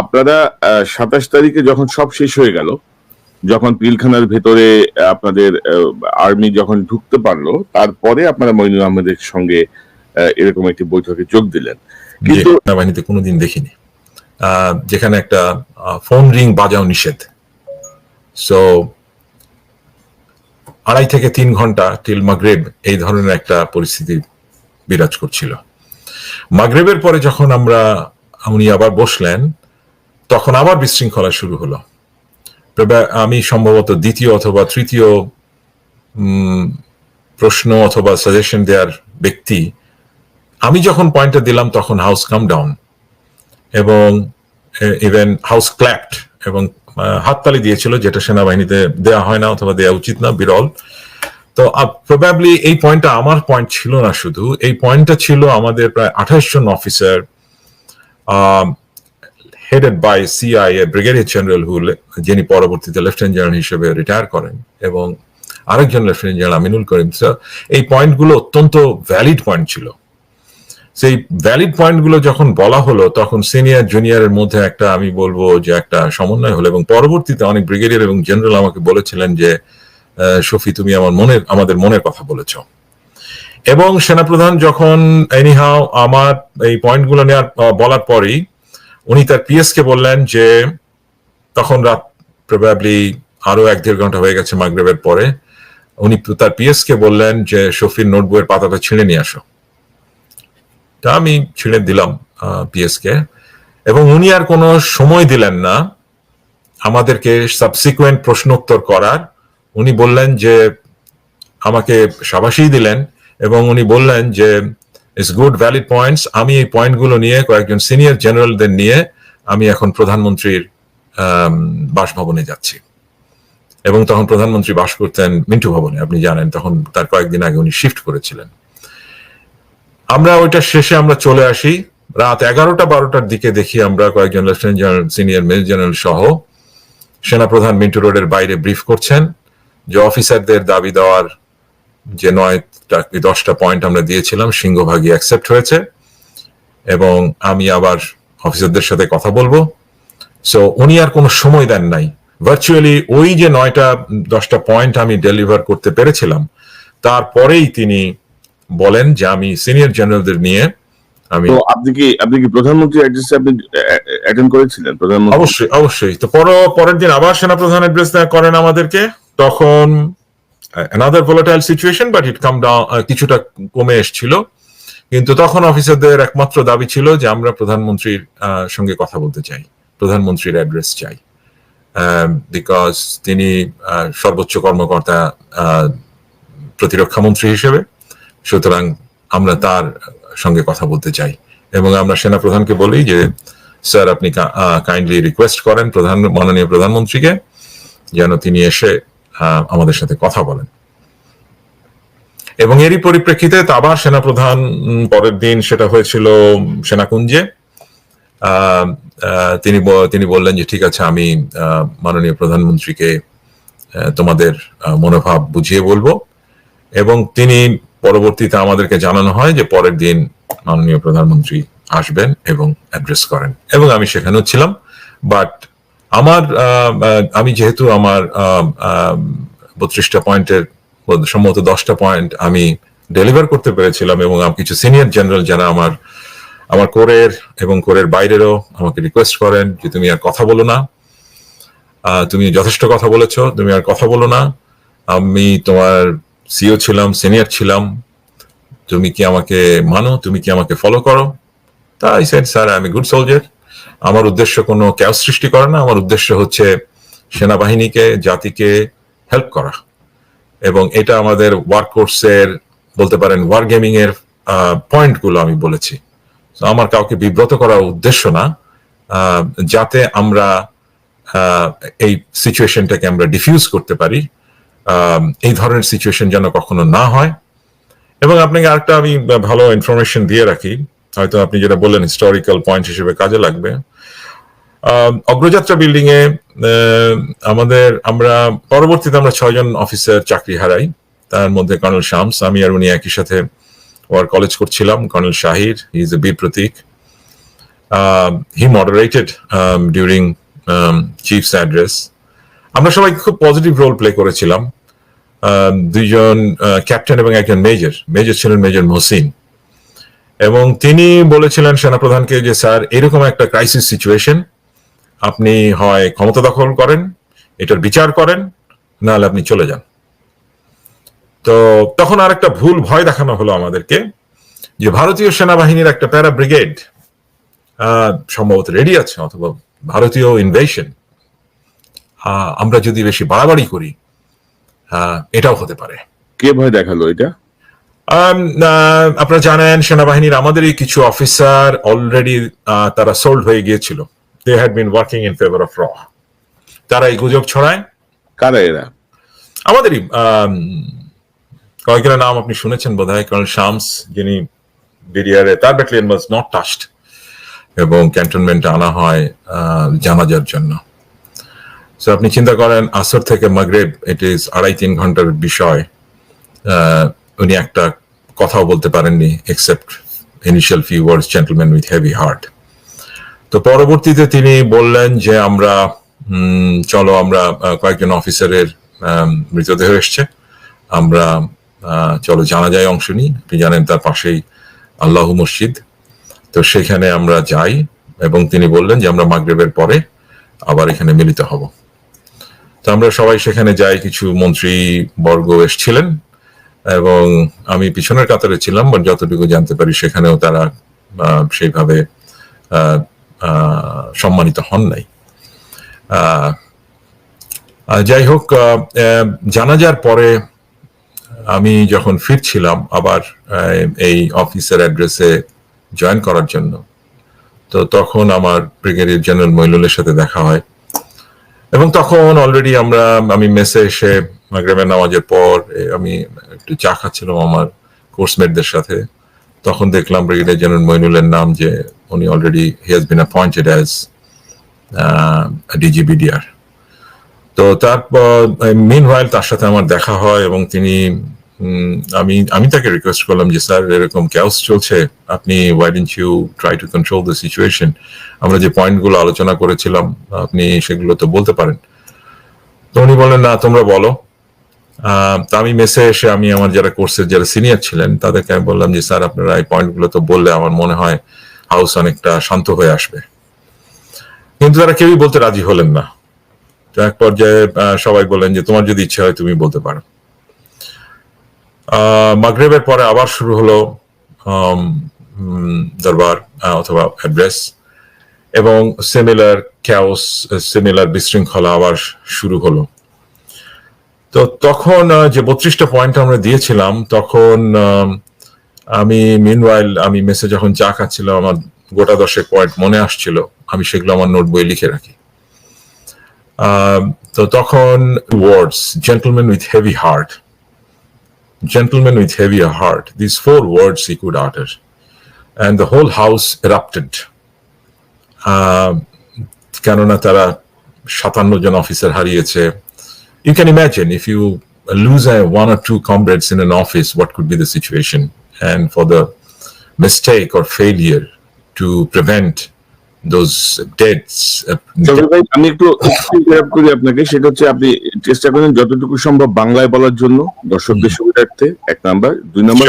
আপনারা সাতাশ তারিখে যখন সব শেষ হয়ে গেল যখন পিলখানার ভেতরে আপনাদের আর্মি যখন ঢুকতে পারল তারপরে আপনারা মইনুল আহমেদের সঙ্গে এরকম একটি বৈঠকে যোগ দিলেন। কিন্তু সেনাবাহিনীতে কোনোদিন দেখিনি। যেখানে একটা ফোন রিং বাজাও নিষেধ। সো আড়াই থেকে তিন ঘণ্টা টিল মাগরেব এই ধরনের একটা পরিস্থিতি বিরাজ করছিল। মাগরেবের পরে যখন আমরা উনি আবার বসলেন তখন আবার বিশৃঙ্খলা শুরু হলো। আমি সম্ভবত দ্বিতীয় অথবা তৃতীয় প্রশ্ন অথবা সাজেশন দেওয়ার ব্যক্তি, আমি যখন পয়েন্টটা দিলাম তখন হাউস কাম ডাউন এবং ইভেন হাউস ক্ল্যাপড এবং হাততালি দিয়েছিল যেটা সেনাবাহিনীতে দেওয়া হয় না অথবা দেওয়া উচিত না, বিরল। তো প্রবাবলি এই পয়েন্টটা আমার পয়েন্ট ছিল না শুধু, এই পয়েন্টটা ছিল আমাদের প্রায় আঠাশ জন officer headed by CIA brigadier general who যিনি পরবর্তীতে লেফটেন্যান্ট জেনারেল হিসেবে রিটায়ার করেন এবং আরেকজন lieutenant general Aminul Karim. Sir এই পয়েন্টগুলো অত্যন্ত ভ্যালিড পয়েন্ট ছিল। সেই ভ্যালিড পয়েন্টগুলো যখন বলা হলো, তখন সিনিয়র জুনিয়রের মধ্যে একটা আমি বলব যে একটা সমন্বয় হলো এবং পরবর্তীতে অনেক ব্রিগেডিয়ার এবং জেনারেল আমাকে বলেছিলেন যে শফি, তুমি আমার মনের, আমাদের মনের কথা বলেছ। এবং সেনাপ্রধান যখন এনিহাও আমার এই পয়েন্টগুলো নেওয়ার বলার পরেই উনি তার পিএস কে বললেন যে, তখন রাত প্রবাবলি আরও এক দেড় ঘণ্টা হয়ে গেছে মাগরেবের পরে। উনি তার পিএস কে বললেন যে, শফির নোটবইয়ের পাতাটা ছিঁড়ে নিয়ে আসো। তা আমি ছিঁড়ে দিলাম পিএস কে এবং উনি আর কোনো সময় দিলেন না। আমাদেরকে সাবসিকুয়েন্ট প্রশ্নোত্তর করার। উনি বললেন যে, আমাকে সাবাসী দিলেন। এবং উনি বললেন যে ইটস গুড ভ্যালিড পয়েন্টস আমি এই পয়েন্টগুলো নিয়ে কয়েকজন সিনিয়র জেনারেলদের নিয়ে আমি এখন প্রধানমন্ত্রীর বাসভবনে যাচ্ছি। এবং তখন প্রধানমন্ত্রী বাস করতেন মিন্টু ভবনে, আপনি জানেন, তখন তার কয়েকদিন আগে উনি শিফট করেছিলেন। আমরা ওইটা শেষে আমরা চলে আসি। রাত এগারোটা বারোটার দিকে দেখি আমরা কয়েকজন lieutenant general senior major general সহ সেনাপ্রধান মিন্টু রোডের বাইরে ব্রিফ করছেন। যে অফিসারদের দাবি দেওয়ার যে নয়টা দশটা পয়েন্ট আমরা দিয়েছিলাম সিংহভাগই অ্যাকসেপ্ট হয়েছে। এবং আমি আবার অফিসারদের সাথে কথা বলব। সো উনি আর কোনো সময় দেন নাই। ভার্চুয়ালি ওই যে নয়টা দশটা পয়েন্ট আমি ডেলিভার করতে পেরেছিলাম তারপরেই তিনি বলেন যে আমি সিনিয়র জেনারেলদের নিয়ে আমি আপনি কি আপনি কি প্রধানমন্ত্রী অ্যাড্রেসে আপনি অ্যাটেন্ড করেছিলেন প্রধানমন্ত্রী? অবশ্যই অবশ্যই। তো পর পরের দিন আবার সেনাপ্রধান অ্যাড্রেস করেন আমাদেরকে। তখন another volatile situation but it come down কিছুটা কমে এসছিল। কিন্তু তখন অফিসারদের একমাত্র দাবি ছিল যে আমরা প্রধানমন্ত্রীর সঙ্গে কথা বলতে চাই, প্রধানমন্ত্রীর অ্যাড্রেস চাই। বিকজ তিনি সর্বোচ্চ কর্মকর্তা প্রতিরক্ষা মন্ত্রী হিসেবে। সুতরাং আমরা তার সঙ্গে কথা বলতে চাই। এবং আমরা সেনাপ্রধানকে বলি যে স্যার আপনি কাইন্ডলি রিকোয়েস্ট করেন প্রধান, মাননীয় প্রধানমন্ত্রীকে, যেন তিনি এসে আমাদের সাথে কথা বলেন। এবং এরই পরিপ্রেক্ষিতে আবার সেনাপ্রধান পরের দিন সেটা হয়েছিল সেনাকুঞ্জে। তিনি তিনি বললেন যে, ঠিক আছে, আমি মাননীয় প্রধানমন্ত্রীকে তোমাদের মনোভাব বুঝিয়ে বলব। এবং তিনি পরবর্তীতে আমাদেরকে জানানো হয় যে, পরের দিন মাননীয় প্রধানমন্ত্রী আসবেন এবং অ্যাড্রেস করেন। এবং আমি সেখানেও ছিলাম, বাট আমার আমি যেহেতু আমার বত্রিশটা পয়েন্টের সম্ভবত দশটা পয়েন্ট আমি ডেলিভার করতে পেরেছিলাম এবং কিছু সিনিয়র জেনারেল যারা আমার আমার কোরের এবং কোরের বাইরেরও আমাকে রিকোয়েস্ট করেন যে তুমি আর কথা বলো না। তুমি যথেষ্ট কথা বলেছ, তুমি আর কথা বলো না। আমি তোমার সিও ছিলাম, সিনিয়র ছিলাম। তুমি কি আমাকে মানো? তুমি কি আমাকে ফলো করো? তাই সেড স্যার আমি গুড সোলজার আমার উদ্দেশ্য কোনো ক্যাও সৃষ্টি করা না, আমার উদ্দেশ্য হচ্ছে সেনাবাহিনীকে, জাতিকে হেল্প করা। এবং এটা আমাদের ওয়ার্ক কোর্সের বলতে পারেন ওয়ার গেমিং এর পয়েন্টগুলো আমি বলেছি। আমার কাউকে বিব্রত করার উদ্দেশ্য না যাতে আমরা এই সিচুয়েশনটাকে আমরা ডিফিউজ করতে পারি এই ধরনের সিচুয়েশন যেন কখনো না হয়। এবং আপনাকে আরেকটা আমি ভালো ইনফরমেশন দিয়ে রাখি হয়তো আপনি যেটা বললেন হিস্টোরিক্যাল পয়েন্ট হিসেবে কাজে লাগবে। অগ্রযাত্রা বিল্ডিং এ আমাদের আমরা পরবর্তীতে আমরা ছয়জন অফিসার চাকরি হারাই। তার মধ্যে কর্নেল শামস আমি আর উনি একই সাথে ওয়ার কলেজ করছিলাম। Colonel Shahir is a B Pratik. um, during um, chief's address. আমরা সবাই খুব পজিটিভ রোল প্লে করেছিলাম। দুইজন ক্যাপ্টেন এবং একজন মেজর মেজর ছিলেন মেজর মহসিন এবং তিনি বলেছিলেন সেনাপ্রধানকে যে, স্যার, এরকম একটা ক্রাইসিস সিচুয়েশন আপনি হয় ক্ষমতা দখল করেন, এটার বিচার করেন, নাহলে আপনি চলে যান। তো তখন আর একটা ভুল ভয় দেখানো হলো আমাদেরকে, যে ভারতীয় সেনাবাহিনীর একটা প্যারা ব্রিগেড সম্ভবত রেডি আছে, অথবা ভারতীয় ইনভেশন আমরা যদি বেশি বাড়াবাড়ি করি এটাও হতে পারে। কে ভয় দেখাল এটা? আপনারা জানেন সেনাবাহিনীর আমাদেরই কিছু অফিসার অলরেডি তারা সোল্ড হয়ে গিয়েছিল। They had been working in favour of র তারা এই গুজব ছড়ায়? কারা এরা? আমাদেরই আম, কয়েকজনের নাম আপনি শুনেছেন বোধ হয় কর্নেল শামস যিনি বিডিআরে তার ব্যাটালিয়ন ওয়াজ নট টাস্ট এবং ক্যান্টনমেন্টে আনা হয় জানাজার জন্য। সো আপনি চিন্তা করেন আসর থেকে মাগরেব ইট ইজ আড়াই তিন ঘণ্টার বিষয় উনি একটা কথাও বলতে পারেননি except initial few words gentleman with heavy heart তো পরবর্তীতে তিনি বললেন যে আমরা চলো আমরা কয়েকজন অফিসারের মৃতদেহ এসছে। আমরা চলো জানাজায় অংশ নিই। আপনি জানেন তার পাশেই আল্লাহ মসজিদ। তো সেখানে আমরা যাই এবং তিনি বললেন যে আমরা মাগরেবের পরে আবার এখানে মিলিত হব। তো আমরা সবাই সেখানে যাই, কিছু মন্ত্রী বর্গ এসছিলেন। এবং আমি পিছনের কাতারে ছিলাম, but যতটুকু জানতে পারি সেখানেও তারা সেইভাবে সম্মানিত হন নাই। যাই হোক জানাজার পরে আমি যখন ফিরছিলাম আবার এই অফিসের অ্যাড্রেসে জয়েন করার জন্য, তো তখন আমার ব্রিগেডিয়ার জেনারেল মইনুলের সাথে দেখা হয়। এবং তখন অলরেডি আমরা, আমি মেসে এসে মাগরেবের নামাজের পর আমি একটু চা খাচ্ছিলাম আমার কোর্সমেটদের সাথে। তখন দেখলাম ব্রিগেডিয়ার জেনারেল মইনুলের নাম যে, উনি already he has been appointed as DG BDR তো তারপর মিন তার সাথে আমার দেখা হয় এবং তিনি আমি আমি তাকে রিকোয়েস্ট করলাম যে, স্যার, এরকম ক্যাওস চলছে, আপনি why don't you try to control the situation আমরা যে পয়েন্টগুলো আলোচনা করেছিলাম, আপনি সেগুলো তো বলতে পারেন। তো উনি বললেন, না, তোমরা বলো। তো আমি মেসে এসে আমি আমার যারা কোর্সের যারা সিনিয়র ছিলেন, তাদেরকে আমি বললাম যে, স্যার, আপনারা এই পয়েন্টগুলো তো বললে আমার মনে হয় হাউস অনেকটা শান্ত হয়ে আসবে। কিন্তু তারা কেউই বলতে রাজি হলেন না। তো এক পর্যায়ে সবাই বললেন যে, তোমার যদি ইচ্ছা হয়, তুমি বলতে পারো। মাগরেবের পরে আবার শুরু হলো দরবার অথবা অ্যাড্রেস এবং সিমিলার ক্যাওস সিমিলার বিশৃঙ্খলা আবার শুরু হলো। তো তখন যে বত্রিশটা পয়েন্ট আমরা দিয়েছিলাম তখন আম, মিনওয়াইল আমি মেসে যখন চা খাচ্ছিলাম আমার গোটা দশেক পয়েন্ট মনে আসছিল আমি সেগুলো আমার নোট বই লিখে রাখি। তো তখন words gentleman with heavy heart gentleman with heavy heart. These four words he could utter. And the whole house erupted. আহ, কেননা তারা সাতান্ন জন অফিসার হারিয়েছে you can imagine if you lose one or two comrades in an office what could be the situation and for the mistake or failure to prevent uh, ভাই আমি একটু করি আপনাকে। সেটা হচ্ছে আপনি চেষ্টা করেন যতটুকু সম্ভব বাংলায় বলার জন্য দর্শকদের সুবিধার্থে। এক নাম্বার। দুই নাম্বার.